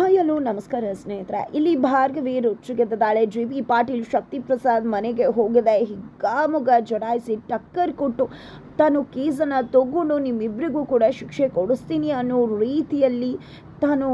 Hello ನಮಸ್ಕಾರ ಸ್ನೇಹಿತರೆ. ಇಲ್ಲಿ ಭಾರ್ಗವಿ ರುಚಿಗೆದ್ದಾಳೆ ಜಿ ಬಿ ಪಾಟೀಲ್ ಶಕ್ತಿ ಪ್ರಸಾದ್ ಮನೆಗೆ ಹೋಗಿದೆ. ಹಿಗ್ಗಾಮುಗ ಜಡಾಯಿಸಿ ಟಕ್ಕರ್ ಕೊಟ್ಟು ತಾನು ಕೇಸನ್ನು ತಗೊಂಡು ನಿಮ್ಮಿಬ್ಬರಿಗೂ ಕೂಡ ಶಿಕ್ಷೆ ಕೊಡಿಸ್ತೀನಿ ಅನ್ನೋ ರೀತಿಯಲ್ಲಿ ತಾನು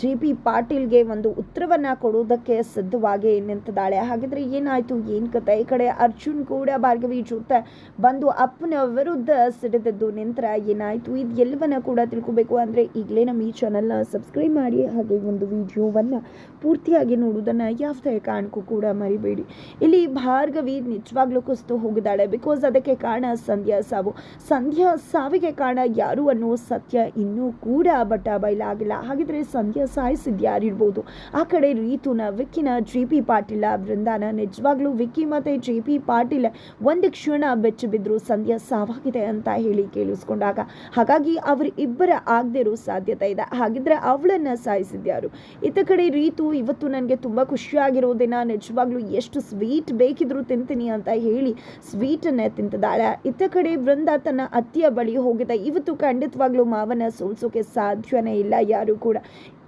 ಜೆ ಪಿ ಪಾಟೀಲ್ಗೆ ಒಂದು ಉತ್ತರವನ್ನು ಕೊಡುವುದಕ್ಕೆ ಸಿದ್ಧವಾಗಿ ನಿಂತಿದ್ದಾಳೆ. ಹಾಗಿದ್ರೆ ಏನಾಯಿತು? ಏನು ಕತೆ? ಈ ಕಡೆ ಅರ್ಜುನ್ ಕೂಡ ಭಾರ್ಗವಿ ಜೊತೆ ಬಂದು ಅಪ್ಪನ ವಿರುದ್ಧ ಸಿಡಿದದ್ದು ನಂತರ ಏನಾಯಿತು? ಇದು ಎಲ್ಲವನ್ನ ಕೂಡ ತಿಳ್ಕೊಬೇಕು ಅಂದರೆ ಈಗಲೇ ನಮ್ಮ ಈ ಚಾನಲ್ನ ಸಬ್ಸ್ಕ್ರೈಬ್ ಮಾಡಿ, ಹಾಗೆ ಒಂದು ವಿಡಿಯೋವನ್ನು ಪೂರ್ತಿಯಾಗಿ ನೋಡುವುದನ್ನು ಯಾವುದೇ ಕಾರಣಕ್ಕೂ ಕೂಡ ಮರಿಬೇಡಿ. ಇಲ್ಲಿ ಭಾರ್ಗವಿ ನಿಜವಾಗ್ಲೂ ಕುಸ್ತು ಹೋಗಿದ್ದಾಳೆ. ಬಿಕಾಸ್ ಅದಕ್ಕೆ ಕಾರಣ ಸಂಧ್ಯಾ ಸಾವು. ಸಂಧ್ಯಾ ಸಾವಿಗೆ ಕಾರಣ ಯಾರು ಅನ್ನೋ ಸತ್ಯ ಇನ್ನೂ ಕೂಡ ಬಟ್ಟ ಬಯಲಾಗಿಲ್ಲ. ಹಾಗಿದ್ರೆ ಸಂಧ್ಯಾ ಸಾಯಿಸಿದ್ದು ಯಾರಿರ್ಬೋದು? ಆ ಕಡೆ ರೀತುನ, ವಿಕ್ಕಿನ ಜಿ ಪಿ ಪಾಟೀಲ ಬೃಂದಾನ ನಿಜವಾಗ್ಲೂ ವಿಕ್ಕಿ ಮತ್ತೆ ಜಿ ಪಿ ಪಾಟೀಲ್ ಒಂದು ಕ್ಷಣ ಬೆಚ್ಚ ಬಿದ್ದರು ಸಂಧ್ಯಾ ಸಾವಾಗಿದೆ ಅಂತ ಹೇಳಿ ಕೇಳಿಸ್ಕೊಂಡಾಗ. ಹಾಗಾಗಿ ಅವರು ಇಬ್ಬರ ಆಗದೆ ಇರೋ ಸಾಧ್ಯತೆ ಇದೆ. ಹಾಗಿದ್ರೆ ಅವಳನ್ನ ಸಾಯಿಸಿದ್ಯಾರು ಇತ್ತ ಕಡೆ ರೀತು, ಇವತ್ತು ನನಗೆ ತುಂಬ ಖುಷಿಯಾಗಿರೋದಿನ ನಿಜವಾಗ್ಲೂ ಎಷ್ಟು ಸ್ವೀಟ್ ಬೇಕಿದ್ರು ತಿಂತೀನಿ ಅಂತ ಹೇಳಿ ಸ್ವೀಟನ್ನೇ ತಿಂತಿದ್ದಾಳೆ. ಇತ್ತ ಕಡೆ ಬೃಂದ ತನ್ನ ಅತ್ತಿಯ ಬಳಿ ಹೋಗಿದೆ. ಇವತ್ತು ಖಂಡಿತವಾಗ್ಲೂ ಮಾವನ ಸೋಲ್ಸೋಕೆ ಸಾಧ್ಯನೇ ಇಲ್ಲ ಯಾರು? ಕೂಡ.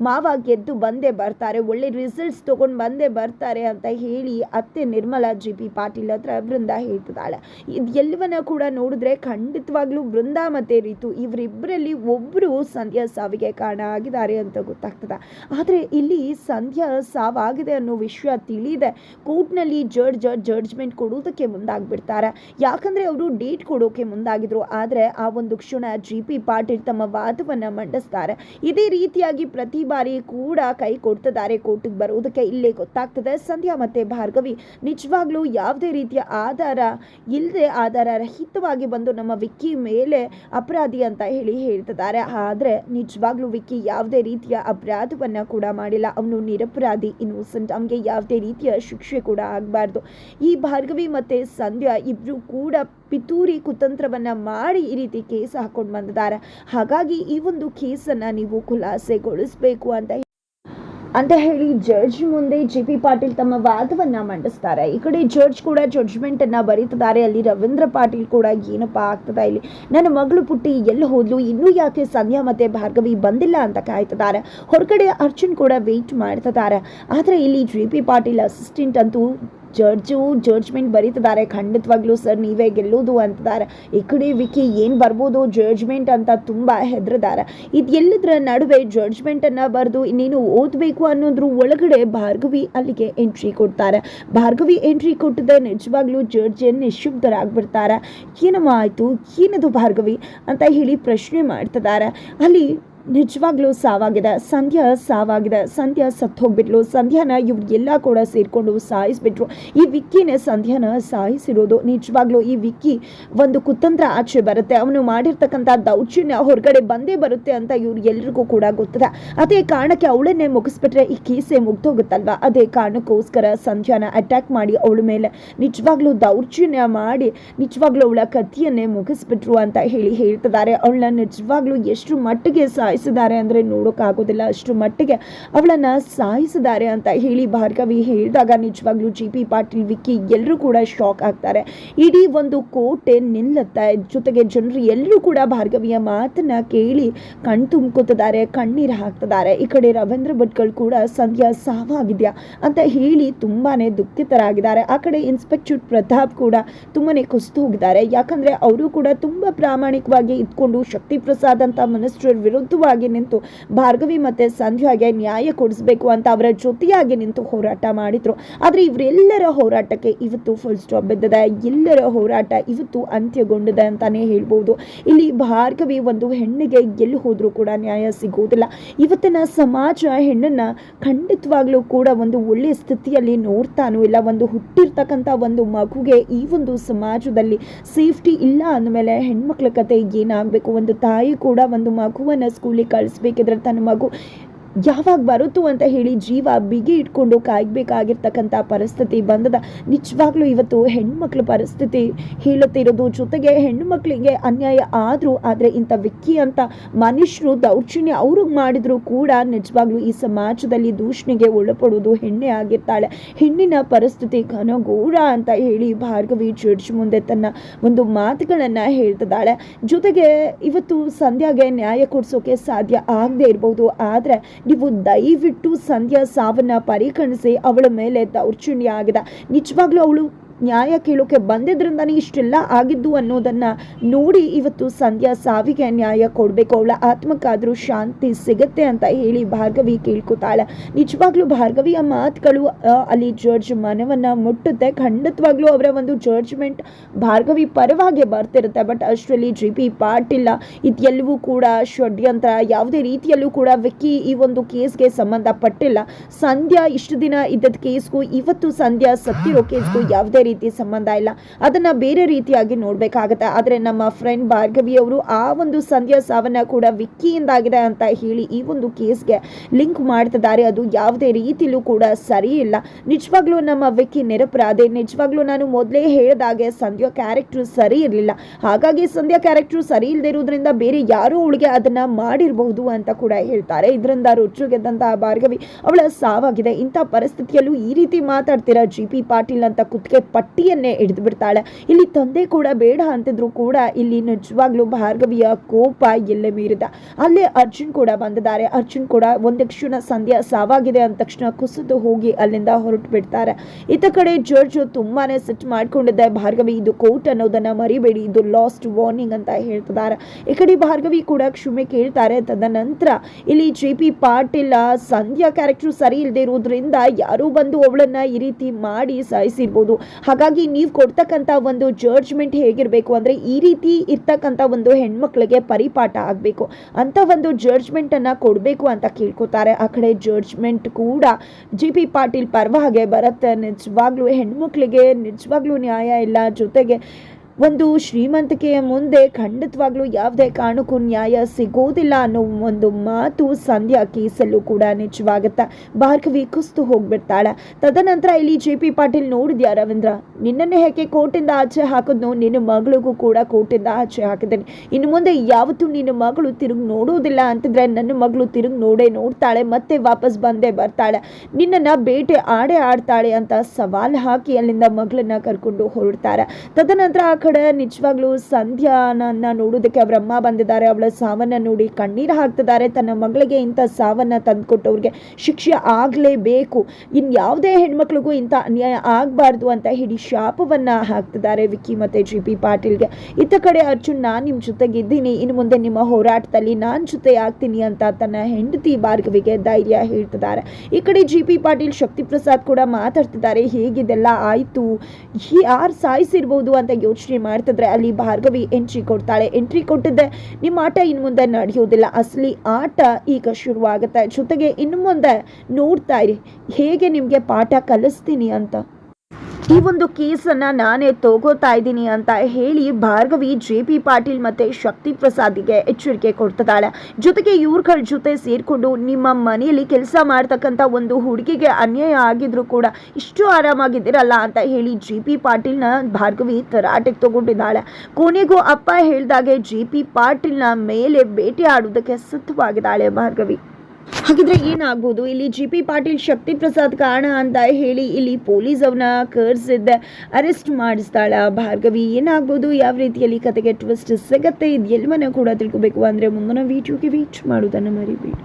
ಮಾವ ಗೆದ್ದು ಬಂದೇ ಬರ್ತಾರೆ, ಒಳ್ಳೆ ರಿಸಲ್ಟ್ಸ್ ತೊಗೊಂಡು ಬಂದೇ ಬರ್ತಾರೆ ಅಂತ ಹೇಳಿ ಅತ್ತೆ ನಿರ್ಮಲಾ ಜಿ ಪಿ ಪಾಟೀಲ್ ಹತ್ರ ವೃಂದ ಹೇಳ್ತಿದ್ದಾಳೆ. ಇದು ಎಲ್ಲವನ್ನ ಕೂಡ ನೋಡಿದ್ರೆ ಖಂಡಿತವಾಗ್ಲೂ ಬೃಂದ ಮತ್ತೆ ರೀತು. ಇವರಿಬ್ಬರಲ್ಲಿ ಒಬ್ಬರು ಸಂಧ್ಯಾ ಸಾವಿಗೆ ಕಾರಣ ಆಗಿದ್ದಾರೆ ಅಂತ ಗೊತ್ತಾಗ್ತದೆ. ಆದರೆ ಇಲ್ಲಿ ಸಂಧ್ಯಾ ಸಾವಾಗಿದೆ ಅನ್ನೋ ವಿಷಯ ತಿಳಿದೆ. ಕೋರ್ಟ್ನಲ್ಲಿ ಜಡ್ಜ್ ಜಡ್ಜ್ಮೆಂಟ್ ಕೊಡೋದಕ್ಕೆ ಮುಂದಾಗ್ಬಿಡ್ತಾರೆ. ಯಾಕಂದ್ರೆ ಅವರು ಡೇಟ್ ಕೊಡೋಕೆ ಮುಂದಾಗಿದ್ರು. ಆದರೆ ಆ ಒಂದು ಕ್ಷಣ ಜಿ ಪಿ ಪಾಟೀಲ್ ತಮ್ಮ ವಾದವನ್ನ ಮಂಡಿಸ್ತಾರೆ. ಇದೇ ರೀತಿಯಾಗಿ ಪ್ರತಿ ಬಾರಿ ಕೂಡ ಕೈ ಕೊಡ್ತಿದ್ದಾರೆ ಕೋರ್ಟಿಗೆ ಬರುವುದಕ್ಕೆ ಇಲ್ಲೇ ಗೊತ್ತಾಗ್ತದೆ. ಸಂಧ್ಯಾ ಮತ್ತೆ ಭಾರ್ಗವಿ, ನಿಜವಾಗ್ಲೂ ಯಾವುದೇ ರೀತಿಯ ಆಧಾರ ಇಲ್ಲದೆ ಆಧಾರ ರಹಿತವಾಗಿ ಬಂದು ನಮ್ಮ ವಿಕ್ಕಿ ಮೇಲೆ ಅಪರಾಧಿ ಅಂತ ಹೇಳಿ ಹೇಳ್ತಿದ್ದಾರೆ. ಆದರೆ ನಿಜವಾಗ್ಲೂ ವಿಕ್ಕಿ ಯಾವುದೇ ರೀತಿಯ ಅಪರಾಧವನ್ನ ಕೂಡ ಮಾಡಿಲ್ಲ. ಅವನು ನಿರಪರಾಧಿ ಇನ್ನೋಸೆಂಟ್ ಅವನಿಗೆ ಯಾವುದೇ ರೀತಿಯ ಶಿಕ್ಷೆ ಕೂಡ ಆಗಬಾರ್ದು. ಈ ಭಾರ್ಗವಿ ಮತ್ತೆ ಸಂಧ್ಯಾ ಇಬ್ರು ಕೂಡ ಪಿತೂರಿ ಕುತಂತ್ರವನ್ನ ಮಾಡಿ ಈ ರೀತಿ ಕೇಸ್ ಹಾಕೊಂಡು ಬಂದಿದ್ದಾರೆ. ಹಾಗಾಗಿ ಈ ಒಂದು ಕೇಸನ್ನ ನೀವು ಖುಲಾಸೆಗೊಳಿಸಬೇಕು ಅಂತ ಅಂತ ಹೇಳಿ ಜಡ್ಜ್ ಮುಂದೆ ಜಿ ಪಿ ಪಾಟೀಲ್ ತಮ್ಮ ವಾದವನ್ನ ಮಂಡಿಸ್ತಾರೆ. ಈ ಕಡೆ ಜಡ್ಜ್ ಕೂಡ ಜಡ್ಜ್ಮೆಂಟ್ ಅನ್ನ ಬರೀತಿದ್ದಾರೆ. ಅಲ್ಲಿ ರವೀಂದ್ರ ಪಾಟೀಲ್ ಕೂಡ ಏನಪ್ಪಾ ಆಗ್ತದ ಇಲ್ಲಿ? ನನ್ನ ಮಗಳು ಪುಟ್ಟಿ ಎಲ್ಲಿ ಹೋದ್ಲು? ಇನ್ನೂ ಯಾಕೆ ಸಂಧ್ಯಾ ಮತ್ತೆ ಭಾರ್ಗವಿ ಬಂದಿಲ್ಲ ಅಂತ ಕಾಯ್ತಿದ್ದಾರೆ. ಹೊರಗಡೆ ಅರ್ಜುನ್ ಕೂಡ ವೆಯ್ಟ್ ಮಾಡ್ತಿದ್ದಾರೆ. ಆದರೆ ಇಲ್ಲಿ ಜಿ ಪಿ ಪಾಟೀಲ್ ಅಸಿಸ್ಟೆಂಟ್ ಅಂತೂ ಜಡ್ಜು ಜಡ್ಜ್ಮೆಂಟ್ ಬರೀತಿದ್ದಾರೆ. ಖಂಡಿತವಾಗ್ಲೂ ಸರ್, ನೀವೇ ಗೆಲ್ಲೋದು ಅಂತಿದ್ದಾರೆ. ಈ ಕಡೆ ವಿಕಿ ಏನು ಬರ್ಬೋದು? ಜಡ್ಜ್ಮೆಂಟ್ ಅಂತ ತುಂಬ ಹೆದರಿದ್ದಾರೆ. ಇದು ಎಲ್ಲದರ ನಡುವೆ ಜಡ್ಜ್ಮೆಂಟನ್ನು ಬರೆದು ಇನ್ನೇನು ಓದಬೇಕು ಅನ್ನೋದ್ರ ಒಳಗಡೆ ಭಾರ್ಗವಿ ಅಲ್ಲಿಗೆ ಎಂಟ್ರಿ ಕೊಡ್ತಾರೆ. ಭಾರ್ಗವಿ ಎಂಟ್ರಿ ಕೊಟ್ಟಿದ್ದೆ ನಿಜವಾಗ್ಲೂ ಜಡ್ಜ್ ನಿಶುಬ್ಧರಾಗ್ಬಿಡ್ತಾರೆ ಏನಮ್ಮ ಆಯಿತು? ಏನದು ಭಾರ್ಗವಿ? ಅಂತ ಹೇಳಿ ಪ್ರಶ್ನೆ ಮಾಡ್ತಿದ್ದಾರೆ. ಅಲ್ಲಿ ನಿಜವಾಗ್ಲೂ ಸಾವಾಗಿದೆ. ಸಂಧ್ಯಾ ಸಾವಾಗಿದೆ. ಸಂಧ್ಯಾ ಸತ್ತು ಹೋಗ್ಬಿಟ್ಲು ಸಂಧ್ಯಾನ ಇವ್ರು ಎಲ್ಲ ಕೂಡ ಸೇರಿಕೊಂಡು ಸಾಯಿಸ್ಬಿಟ್ರು. ಈ ವಿಕ್ಕಿನೇ ಸಂಧ್ಯಾನ ಸಾಯಿಸಿರೋದು. ನಿಜವಾಗ್ಲೂ ಈ ವಿಕ್ಕಿ ಒಂದು ಕುತಂತ್ರ ಆಚೆ ಬರುತ್ತೆ. ಅವನು ಮಾಡಿರ್ತಕ್ಕಂಥ ದೌರ್ಜನ್ಯ ಹೊರಗಡೆ ಬಂದೇ ಬರುತ್ತೆ ಅಂತ ಇವ್ರು ಎಲ್ರಿಗೂ ಕೂಡ ಗೊತ್ತದೆ. ಅದೇ ಕಾರಣಕ್ಕೆ ಅವಳನ್ನೇ ಮುಗಿಸ್ಬಿಟ್ರೆ ಈ ಕೇಸೇ ಮುಗ್ದೋಗುತ್ತಲ್ವಾ? ಅದೇ ಕಾರಣಕ್ಕೋಸ್ಕರ ಸಂಧ್ಯಾನ ಅಟ್ಯಾಕ್ ಮಾಡಿ ಅವಳ ಮೇಲೆ ನಿಜವಾಗ್ಲೂ ದೌರ್ಜನ್ಯ ಮಾಡಿ ನಿಜವಾಗ್ಲೂ ಅವಳ ಕತ್ತಿಯನ್ನೇ ಮುಗಿಸ್ಬಿಟ್ರು ಅಂತ ಹೇಳಿ ಹೇಳ್ತಿದ್ದಾರೆ. ಅವಳನ್ನ ನಿಜವಾಗ್ಲೂ ಎಷ್ಟು ಮಟ್ಟಿಗೆ ಸಾಯಿಸಿದ್ದಾರೆ ಅಂದರೆ ನೋಡೋಕ್ಕಾಗೋದಿಲ್ಲ. ಅಷ್ಟು ಮಟ್ಟಿಗೆ ಅವಳನ್ನ ಸಾಯಿಸಿದ್ದಾರೆ ಅಂತ ಹೇಳಿ ಭಾರ್ಗವಿ ಹೇಳಿದಾಗ ನಿಜವಾಗ್ಲೂ ಜಿ ಪಿ ಪಾಟೀಲ್, ವಿಕ್ಕಿ ಎಲ್ಲರೂ ಕೂಡ ಶಾಕ್ ಆಗ್ತಾರೆ. ಇಡೀ ಒಂದು ಕೋಟೆ ನಿಲ್ಲುತ್ತೆ. ಜೊತೆಗೆ ಜನರು ಎಲ್ಲರೂ ಕೂಡ ಭಾರ್ಗವಿಯ ಮಾತನ್ನ ಕೇಳಿ ಕಣ್ ತುಂಬ್ಕೋತಿದ್ದಾರೆ, ಕಣ್ಣೀರು ಹಾಕ್ತಿದ್ದಾರೆ. ಈ ಕಡೆ ರವೀಂದ್ರ ಭಟ್ಗಳು ಕೂಡ ಸಂಧ್ಯಾ ಸಾವಾಗಿದೆಯಾ ಅಂತ ಹೇಳಿ ತುಂಬಾ ದುಃಖಿತರಾಗಿದ್ದಾರೆ. ಆ ಕಡೆ ಇನ್ಸ್ಪೆಕ್ಟರ್ ಪ್ರತಾಪ್ ಕೂಡ ತುಂಬಾನೇ ಕುಸಿದು ಹೋಗಿದ್ದಾರೆ. ಯಾಕಂದರೆ ಅವರು ಕೂಡ ತುಂಬ ಪ್ರಾಮಾಣಿಕವಾಗಿ ಇದ್ಕೊಂಡು ಶಕ್ತಿ ಪ್ರಸಾದ್ ಅಂತ ಮಿನಿಸ್ಟರ್ ವಿರುದ್ಧವಾಗಿ ನಿಂತು ಭಾರ್ಗವಿ ಮತ್ತೆ ಸಂಧ್ಯಾಗೆ ನ್ಯಾಯ ಕೊಡಿಸ್ಬೇಕು ಅಂತ ಅವರ ಜೊತೆಯಾಗಿ ನಿಂತು ಹೋರಾಟ ಮಾಡಿದ್ರು. ಆದ್ರೆ ಇವರೆಲ್ಲರ ಹೋರಾಟಕ್ಕೆ ಇವತ್ತು ಫುಲ್ ಸ್ಟಾಪ್ ಬಿದ್ದಿದೆ. ಎಲ್ಲರ ಹೋರಾಟ ಇವತ್ತು ಅಂತ್ಯಗೊಂಡಿದೆ ಅಂತಾನೆ ಹೇಳ್ಬೋದು. ಇಲ್ಲಿ ಭಾರ್ಗವಿ ಒಂದು ಹೆಣ್ಣಿಗೆ ಎಲ್ಲಿ ಹೋದರೂ ಕೂಡ ನ್ಯಾಯ ಸಿಗೋದಿಲ್ಲ ಇವತ್ತಿನ ಸಮಾಜ ಹೆಣ್ಣನ್ನ ಖಂಡಿತವಾಗ್ಲೂ ಕೂಡ ಒಂದು ಒಳ್ಳೆಯ ಸ್ಥಿತಿಯಲ್ಲಿ ನೋಡ್ತಾನೂ ಇಲ್ಲ. ಒಂದು ಹುಟ್ಟಿರ್ತಕ್ಕಂಥ ಒಂದು ಮಗುಗೆ ಈ ಒಂದು ಸಮಾಜದಲ್ಲಿ ಸೇಫ್ಟಿ ಇಲ್ಲ ಅಂದಮೇಲೆ ಹೆಣ್ಮಕ್ಳ ಕತೆ ಏನಾಗಬೇಕು? ಒಂದು ತಾಯಿ ಕೂಡ ಒಂದು ಮಗುವನ್ನು ಸ್ಕೂಲಿಗೆ ಕಳಿಸ್ಬೇಕಿದ್ರೆ ತನ್ನ ಮಗು ಯಾವಾಗ ಬರುತ್ತು ಅಂತ ಹೇಳಿ ಜೀವ ಬಿಗಿ ಇಟ್ಕೊಂಡು ಕಾಯ್ಬೇಕಾಗಿರ್ತಕ್ಕಂಥ ಪರಿಸ್ಥಿತಿ ಬಂದದ. ನಿಜವಾಗ್ಲೂ ಇವತ್ತು ಹೆಣ್ಮಕ್ಳ ಪರಿಸ್ಥಿತಿ ಹೇಳುತ್ತಿರೋದು ಜೊತೆಗೆ ಹೆಣ್ಣು ಮಕ್ಕಳಿಗೆ ಅನ್ಯಾಯ ಆದರೂ ಆದರೆ ಇಂಥ ವಿಕ್ಕಿ ಅಂತ ಮನುಷ್ಯರು ದೌರ್ಜನ್ಯ ಅವ್ರಿಗೆ ಮಾಡಿದ್ರು ಕೂಡ ನಿಜವಾಗ್ಲೂ ಈ ಸಮಾಜದಲ್ಲಿ ದೂಷಣೆಗೆ ಒಳಪಡುವುದು ಹೆಣ್ಣೆ ಆಗಿರ್ತಾಳೆ. ಹೆಣ್ಣಿನ ಪರಿಸ್ಥಿತಿ ಘನಘೋರ ಅಂತ ಹೇಳಿ ಭಾರ್ಗವಿ ಜಡ್ಜ್ ಮುಂದೆ ತನ್ನ ಒಂದು ಮಾತುಗಳನ್ನು ಹೇಳ್ತಿದ್ದಾಳೆ. ಜೊತೆಗೆ ಇವತ್ತು ಸಂಧ್ಯಾಗೆ ನ್ಯಾಯ ಕೊಡಿಸೋಕೆ ಸಾಧ್ಯ ಆಗದೆ ಇರ್ಬೋದು. ಆದರೆ ನೀವು ದಯವಿಟ್ಟು ಸಂಧ್ಯಾ ಸಾವನ್ನ ಪರಿಗಣಿಸಿ ಅವಳ ಮೇಲೆ ದೌರ್ಜನ್ಯ ಆಗಿದೆ. ನಿಜವಾಗ್ಲೂ ಅವಳು ನ್ಯಾಯ ಕೇಳೋಕೆ ಬಂದಿದ್ರಿಂದನೇ ಇಷ್ಟೆಲ್ಲ ಆಗಿದ್ದು ಅನ್ನೋದನ್ನ ನೋಡಿ ಇವತ್ತು ಸಂಧ್ಯಾ ಸಾವಿಗೆ ನ್ಯಾಯ ಕೊಡಬೇಕು. ಅವಳ ಆತ್ಮಕ್ಕಾದರೂ ಶಾಂತಿ ಸಿಗುತ್ತೆ ಅಂತ ಹೇಳಿ ಭಾರ್ಗವಿ ಕೇಳ್ಕೊತಾಳೆ. ನಿಜವಾಗ್ಲೂ ಭಾರ್ಗವಿಯ ಮಾತುಗಳು ಅಲ್ಲಿ ಜಡ್ಜ್ ಮನವನ್ನ ಮುಟ್ಟುತ್ತೆ. ಖಂಡಿತವಾಗ್ಲೂ ಅವರ ಒಂದು ಜಡ್ಜ್ಮೆಂಟ್ ಭಾರ್ಗವಿ ಪರವಾಗಿ ಬರ್ತಿರುತ್ತೆ. ಬಟ್ ಅಷ್ಟರಲ್ಲಿ ಜಿ ಪಿ ಪಾಟೀಲ ಇದೆಲ್ಲವೂ ಕೂಡ ಷಡ್ಯಂತ್ರ. ಯಾವುದೇ ರೀತಿಯಲ್ಲೂ ಕೂಡ ವಿಕ್ಕಿ ಈ ಒಂದು ಕೇಸ್ಗೆ ಸಂಬಂಧಪಟ್ಟಿಲ್ಲ. ಸಂಧ್ಯಾ ಇಷ್ಟು ದಿನ ಇದ್ದದ ಕೇಸ್ಗೂ ಇವತ್ತು ಸಂಧ್ಯಾ ಸತ್ತಿರೋ ಕೇಸ್ಗೂ ಯಾವುದೇ ರೀತಿ ಸಂಬಂಧ ಇಲ್ಲ. ಅದನ್ನ ಬೇರೆ ರೀತಿಯಾಗಿ ನೋಡ್ಬೇಕಾಗತ್ತೆ. ಆದ್ರೆ ನಮ್ಮ ಫ್ರೆಂಡ್ ಭಾರ್ಗವಿ ಅವರು ಆ ಒಂದು ಸಂಧ್ಯಾ ಸಾವನ್ನ ಕೂಡ ವಿಕ್ಕಿಯಿಂದಾಗಿದೆ ಅಂತ ಹೇಳಿ ಈ ಒಂದು ಕೇಸ್ಗೆ ಲಿಂಕ್ ಮಾಡ್ತಿದ್ದಾರೆ. ಅದು ಯಾವುದೇ ರೀತಿಲೂ ಕೂಡ ಸರಿ ಇಲ್ಲ. ನಿಜವಾಗ್ಲೂ ನಮ್ಮ ವಿಕ್ಕಿ ನಿರಪರಾಧಿ ನಿಜವಾಗ್ಲೂ ನಾನು ಮೊದಲೇ ಹೇಳಿದಾಗೆ ಸಂಧ್ಯಾ ಕ್ಯಾರೆಕ್ಟರ್ ಸರಿ ಇರಲಿಲ್ಲ. ಹಾಗಾಗಿ ಸಂಧ್ಯಾ ಕ್ಯಾರೆಕ್ಟರ್ ಸರಿ ಇಲ್ಲದೆ ಇರೋದ್ರಿಂದ ಬೇರೆ ಯಾರು ಅವಳಿಗೆ ಅದನ್ನ ಮಾಡಿರಬಹುದು ಅಂತ ಕೂಡ ಹೇಳ್ತಾರೆ. ಇದರಿಂದ ರುಚು ಗೆದ್ದಂತಹ ಭಾರ್ಗವಿ ಅವಳ ಸಾವಾಗಿದೆ. ಇಂಥ ಪರಿಸ್ಥಿತಿಯಲ್ಲೂ ಈ ರೀತಿ ಮಾತಾಡ್ತೀರಾ ಜಿ ಪಿ ಪಾಟೀಲ್ ಅಂತ ಕುತ್ತಿಗೆ ಪಟ್ಟಿಯನ್ನೇ ಹಿಡಿದು ಬಿಡ್ತಾಳೆ. ಇಲ್ಲಿ ತಂದೆ ಕೂಡ ಬೇಡ ಅಂತಿದ್ರು ಕೂಡ ಇಲ್ಲಿ ನಿಜವಾಗ್ಲೂ ಭಾರ್ಗವಿಯ ಕೋಪ ಎಲ್ಲೆ ಮೀರಿದ ಅಲ್ಲೇ ಅರ್ಜುನ್ ಕೂಡ ಬಂದಿದ್ದಾರೆ. ಅರ್ಜುನ್ ಕೂಡ ಒಂದು ಕ್ಷಣ ಸಂಧ್ಯಾ ಸಾವಾಗಿದೆ ಅಂದ ತಕ್ಷಣ ಕುಸಿದು ಹೋಗಿ ಅಲ್ಲಿಂದ ಹೊರಟು ಬಿಡ್ತಾರೆ. ಇತ್ತ ಕಡೆ ಜಡ್ಜ್ ತುಂಬಾನೇ ಸಿಟ್ ಮಾಡ್ಕೊಂಡಿದ್ದೆ. ಭಾರ್ಗವಿ, ಇದು ಕೋರ್ಟ್ ಅನ್ನೋದನ್ನ ಮರಿಬೇಡಿ. ಇದು ಲಾಸ್ಟ್ ವಾರ್ನಿಂಗ್ ಅಂತ ಹೇಳ್ತಿದ್ದಾರೆ. ಈ ಕಡೆ ಭಾರ್ಗವಿ ಕೂಡ ಕ್ಷಮೆ ಕೇಳ್ತಾರೆ. ತದನಂತರ ಇಲ್ಲಿ J P Patil, Sandhya character ಸರಿ ಇಲ್ಲದೆ ಇರೋದ್ರಿಂದ ಯಾರು ಬಂದು ಅವಳನ್ನ ಈ ರೀತಿ ಮಾಡಿ ಸಾಯಿಸಿರ್ಬೋದು. ಹಾಗಾಗಿ ನೀವು ಕೊಡ್ತಕ್ಕಂಥ ಒಂದು ಜಡ್ಜ್ಮೆಂಟ್ ಹೇಗಿರಬೇಕು ಅಂದ್ರೆ ಈ ರೀತಿ ಇರ್ತಕ್ಕಂಥ ಒಂದು ಹೆಣ್ಮಕ್ಳಿಗೆ ಪರಿಪಾಠ ಆಗಬೇಕು. ಅಂತ ಒಂದು ಜಡ್ಜ್ಮೆಂಟ್ ಅನ್ನ ಕೊಡಬೇಕು ಅಂತ ಕೇಳ್ಕೊತಾರೆ. ಆ ಕಡೆ ಜಡ್ಜ್ಮೆಂಟ್ ಕೂಡ ಜಿ ಪಿ ಪಾಟೀಲ್ ಪರವಾಗಿ ಬರುತ್ತೆ. ನಿಜವಾಗ್ಲೂ ಹೆಣ್ಮಕ್ಳಿಗೆ ನಿಜವಾಗ್ಲೂ ನ್ಯಾಯ ಇಲ್ಲ. ಜೊತೆಗೆ ಒಂದು ಶ್ರೀಮಂತಿಕೆಯ ಮುಂದೆ ಖಂಡಿತವಾಗ್ಲೂ ಯಾವುದೇ ಕಾರಣಕ್ಕೂ ನ್ಯಾಯ ಸಿಗೋದಿಲ್ಲ ಅನ್ನೋ ಒಂದು ಮಾತು ಸಂಧ್ಯಾ ಕೇಸಲ್ಲೂ ಕೂಡ ನಿಜವಾಗುತ್ತೆ ಭಾರ್ಗವಿ ಕುಸ್ತು ಹೋಗ್ಬಿಡ್ತಾಳೆ. ತದನಂತರ ಇಲ್ಲಿ ಜೆ ಪಿ ಪಾಟೀಲ್ ನೋಡಿದ್ಯಾ ರವೀಂದ್ರ? ನಿನ್ನನ್ನೇ ಹೇಗೆ ಕೋರ್ಟಿಂದ ಆಚೆ ಹಾಕಿದ್ನು ನಿನ್ನ ಮಗಳಿಗೂ ಕೂಡ ಕೋರ್ಟಿಂದ ಆಚೆ ಹಾಕಿದ್ದೇನೆ. ಇನ್ನು ಮುಂದೆ ಯಾವತ್ತೂ ನಿನ್ನ ಮಗಳು ತಿರುಗಿ ನೋಡೋದಿಲ್ಲ ಅಂತಂದರೆ ನನ್ನ ಮಗಳು ತಿರುಗಿ ನೋಡೇ ನೋಡ್ತಾಳೆ, ಮತ್ತೆ ವಾಪಸ್ ಬಂದೇ ಬರ್ತಾಳೆ. ನಿನ್ನನ್ನು ಬೇಟೆ ಆಡೇ ಆಡ್ತಾಳೆ ಅಂತ ಸವಾಲು ಹಾಕಿ ಅಲ್ಲಿಂದ ಮಗಳನ್ನ ಕರ್ಕೊಂಡು ಹೊರಡ್ತಾರೆ. ತದನಂತರ ಕಡೆ ನಿಜವಾಗ್ಲೂ ಸಂಧ್ಯಾನನ್ನ ನೋಡೋದಕ್ಕೆ ಅವರ ಅಮ್ಮ ಬಂದಿದ್ದಾರೆ, ಅವಳ ಸಾವನ್ನ ನೋಡಿ ಕಣ್ಣೀರು ಹಾಕ್ತಿದ್ದಾರೆ. ತನ್ನ ಮಗಳಿಗೆ ಇಂಥ ಸಾವನ್ನ ತಂದುಕೊಟ್ಟವ್ರಿಗೆ ಶಿಕ್ಷೆ ಆಗಲೇಬೇಕು. ಇನ್ ಯಾವುದೇ ಹೆಣ್ಮಕ್ಳಿಗೂ ಇಂಥ ಅನ್ಯಾಯ ಆಗಬಾರ್ದು ಅಂತ ಹೇಳಿ ಶಾಪವನ್ನ ಹಾಕ್ತಿದ್ದಾರೆ ವಿಕ್ಕಿ ಮತ್ತೆ ಜಿ ಪಿ ಪಾಟೀಲ್ಗೆ. ಇತ್ತ ಕಡೆ ಅರ್ಜುನ್, ನಾನು ನಿಮ್ಮ ಜೊತೆಗಿದ್ದೀನಿ ಇನ್ನು ಮುಂದೆ ನಿಮ್ಮ ಹೋರಾಟದಲ್ಲಿ ನಾನು ಜೊತೆ ಆಗ್ತೀನಿ ಅಂತ ತನ್ನ ಹೆಂಡತಿ ಭಾರ್ಗವಿಗೆ ಧೈರ್ಯ ಹೇಳ್ತಿದ್ದಾರೆ. ಈ ಕಡೆ ಜಿ ಪಿ ಪಾಟೀಲ್ ಶಕ್ತಿ ಪ್ರಸಾದ್ ಕೂಡ ಮಾತಾಡ್ತಿದ್ದಾರೆ, ಹೇಗಿದೆಲ್ಲ ಆಯಿತು? ಯಾರು ಸಾಯಿಸಿರ್ಬೋದು? ಅಂತ ಯೋಚನೆ ಮಾಡ್ತಿದ್ರೆ ಅಲ್ಲಿ ಭಾರ್ಗವಿ ಎಂಟ್ರಿ ಕೊಡ್ತಾಳೆ. ಎಂಟ್ರಿ ಕೊಟ್ಟಿದ್ದೆ. ನಿಮ್ಮ ಆಟ ಇನ್ನು ಮುಂದೆ ನಡೆಯೋದಿಲ್ಲ ಅಸಲಿ ಆಟ ಈಗ ಶುರುವಾಗುತ್ತೆ. ಜೊತೆಗೆ ಇನ್ನು ಮುಂದೆ ನೋಡ್ತಾ ಇರಿ. ಹೇಗೆ ನಿಮಗೆ ಪಾಠ ಕಲಿಸ್ತೀನಿ ಅಂತ. ಈ ಒಂದು ಕೇಸನ್ನ ನಾನೇ ತಗೋತಾ ಇದ್ದೀನಿ ಅಂತ ಹೇಳಿ ಭಾರ್ಗವಿ ಜೆ ಪಿ ಪಾಟೀಲ್ ಮತ್ತು ಶಕ್ತಿ ಪ್ರಸಾದಿಗೆ ಎಚ್ಚರಿಕೆ ಕೊಡ್ತಿದ್ದಾಳೆ. ಜೊತೆಗೆ ಇವ್ರಗಳ ಜೊತೆ ಸೇರಿಕೊಂಡು ನಿಮ್ಮ ಮನೆಯಲ್ಲಿ ಕೆಲಸ ಮಾಡ್ತಕ್ಕಂಥ ಒಂದು ಹುಡುಗಿಗೆ ಅನ್ಯಾಯ ಆಗಿದ್ರು ಕೂಡ ಇಷ್ಟು ಆರಾಮಾಗಿದ್ದೀರಲ್ಲ ಅಂತ ಹೇಳಿ ಜೆ ಪಿ ಪಾಟೀಲ್ನ ಭಾರ್ಗವಿ ತರಾಟೆಗೆ ತಗೊಂಡಿದ್ದಾಳೆ. ಕೊನೆಗೂ ಅಪ್ಪ ಹೇಳ್ದಾಗೆ ಜೆ ಪಿ ಪಾಟೀಲ್ನ ಮೇಲೆ ಬೇಟೆ ಆಡೋದಕ್ಕೆ ಸಿದ್ಧವಾಗಿದ್ದಾಳೆ ಭಾರ್ಗವಿ. ಹಾಗಿದ್ರೆ ಏನಾಗ್ಬೋದು? ಇಲ್ಲಿ ಜಿ ಪಿ ಪಾಟೀಲ್ ಶಕ್ತಿ ಪ್ರಸಾದ್ ಕಾರಣ ಅಂತ ಹೇಳಿ ಇಲ್ಲಿ ಪೊಲೀಸ್ ಅವನ ಕರ್ಸಿದ್ದ ಅರೆಸ್ಟ್ ಮಾಡಿಸ್ತಾಳ ಭಾರ್ಗವಿ, ಏನಾಗ್ಬೋದು? ಯಾವ ರೀತಿಯಲ್ಲಿ ಕತೆಗೆ ಟ್ವಿಸ್ಟ್ ಸಿಗತ್ತೆ? ಇದು ಎಲ್ಲವನ್ನ ಕೂಡ ತಿಳ್ಕೊಬೇಕು. ಅಂದ್ರೆ ಮುಂದಿನ ವೀಡಿಯೋಗೆ ವೀಚ್ ಮಾಡೋದನ್ನು ಮರಿಬೇಡಿ.